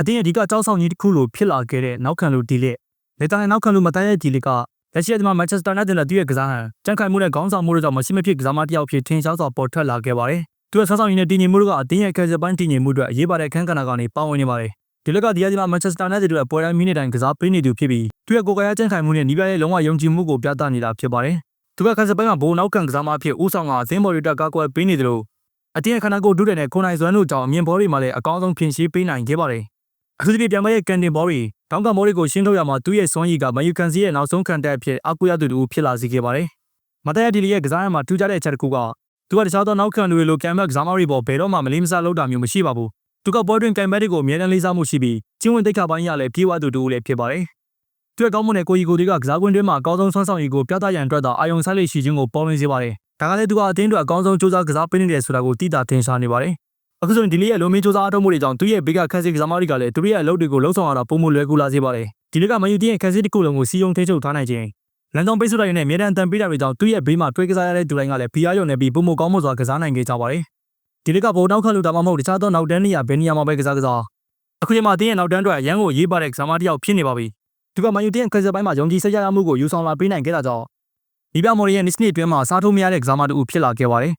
အတင်းအဓိကကြောက်ဆောင်ကြီးတစ်ခုလိုဖြစ်လာခဲ့တဲ့နောက်ခံလူဒီလက်လေတာနဲ့နောက်ခံလူမတန်းရဲ့ဒီလက်ကလက်ရှိအဒီမှာမန်ချက်စတာယူနိုက်တက်နဲ့သူ့ရဲ့ကစားဟန်ကြံ့ခိုင်မှုနဲ့ခေါင်းဆောင်မှုတို့ကြောင့်မရှိမဖြစ်ကစားမတစ်ယောက်ဖြစ်ထင်ရှားစွာပေါ်ထွက်လာခဲ့ပါတယ်။သူရဲ့ဆောက်ဆောင်ရင်းနဲ့တည်ငြိမ်မှုတို့ကအတင်းရဲ့ကယ်ဆယ်ပိုင်းတည်ငြိမ်မှုအတွက်အရေးပါတဲ့ခန်းကဏ္ဍကနေပါဝင်နေပါတယ်။ဒီလက်ကဒီယာဒီမှာမန်ချက်စတာယူနိုက်တက်တို့ရဲ့ပွဲတိုင်းမိနစ်တိုင်းကစားပေးနေသူဖြစ်ပြီးသူရဲ့ကိုယ်ကာယကြံ့ခိုင်မှုနဲ့နီးပြရဲ့လုံးဝယုံကြည်မှုကိုပြသနေတာဖြစ်ပါတယ်။သူကကယ်ဆယ်ပိုင်းမှာဘိုးနောက်ခံကစားမဖြစ်ဦးဆောင်ကအသင်းဘော်ရီတက်ကာကွယ်ပေးနေတယ်လို့အတင်းရဲ့ခန္ဓာကိုယ်ဒုတဲ့နဲ့ခွန်နိုင်စွမ်းတို့ကြောင့်အမြင်ဘော်ရီမှာလည်းအကောင်းဆုံးပြင်ရှင်းပေးနိုင်ခဲ့ပါတယ်။ အခုဒီပြန်မရဲ့ကန်တင်ဘော်ရီတောင်းကမော်ရီကိုရှင်းထုတ်ရမှာသူ့ရဲ့စွမ်းရည်ကမယူကန်စီရဲ့နောက်ဆုံးခံတက်အဖြစ်အကူရသူတူဖြစ်လာစေခဲ့ပါတယ်။မတရဒီလီရဲ့ကစားရမှာထူးခြားတဲ့အချက်တစ်ခုကသူကတခြားသောနောက်ခံလူတွေလိုကံမက်ကစားမရီပေါ်ဘယ်တော့မှမလေးမစားလုပ်တာမျိုးမရှိပါဘူး။သူကဘော်တွင်ကံမက်တွေကိုအမြဲတမ်းလေးစားမှုရှိပြီးကျင်းဝင်တိတ်ခါပိုင်းရလည်းပြေးဝသူတူလည်းဖြစ်ပါတယ်။သူရဲ့ကောင်းမွန်တဲ့ကိုကြီးကိုတွေကကစားကွင်းတွင်းမှာအကောင်းဆုံးဆွမ်းဆောင်ရည်ကိုပြသရန်အတွက်သာအာယုံဆိုင်လေးရှိခြင်းကိုပေါ်လွင်စေပါတယ်။ဒါကလည်းသူကအသင်းအတွက်အကောင်းဆုံးစူးစမ်းကစားပေးနေတယ်ဆိုတာကိုသိတာထင်ရှားနေပါတယ်။ အခုဆိုရင်ဒီလေးရဲ့လုံမင်းစူးစမ်းအထောက်မှုတွေကြောင့်သူ့ရဲ့ဘေးကခက်စစ်ကစားမတွေကလည်းသူတို့ရဲ့အလုပ်တွေကိုလှုပ်ဆောင်ရတာပုံမလွယ်ကူလာစေပါတယ်။ဒီလေးကမယူတင်းရဲ့ခက်စစ်တစ်ခုလုံးကိုစီယုံထိချုပ်ထားနိုင်ခြင်းလန်ဆောင်ပိတ်ဆို့တိုင်းနဲ့အမြဲတမ်းအတန်ပေးတာတွေကြောင့်သူ့ရဲ့ဘေးမှာတွဲကစားရတဲ့ဒူတိုင်းကလည်းဖီအားရုံနဲ့ပြီးပုံမကောင်းမွန်စွာကစားနိုင်ခဲ့ကြပါတယ်။ဒီလေးကဘုံနောက်ခတ်လို့ဒါမှမဟုတ်တခြားသောနောက်တန်းနေရာဘယ်နေရာမှာပဲကစားကစားအခုချိန်မှာတင်းရဲ့နောက်တန်းအတွက်ရန်ကိုရေးပါတဲ့ကစားမတစ်ယောက်ဖြစ်နေပါပြီ။သူကမယူတင်းရဲ့ခက်စစ်ပိုင်းမှာယုံကြည်စိတ်ရမှုကိုယူဆောင်လာပေးနိုင်ခဲ့တာကြောင့်ဒီပြမော်ရီရဲ့နစ်စနစ်အတွင်းမှာစားထိုးမရတဲ့ကစားမတူဖြစ်လာခဲ့ပါတယ်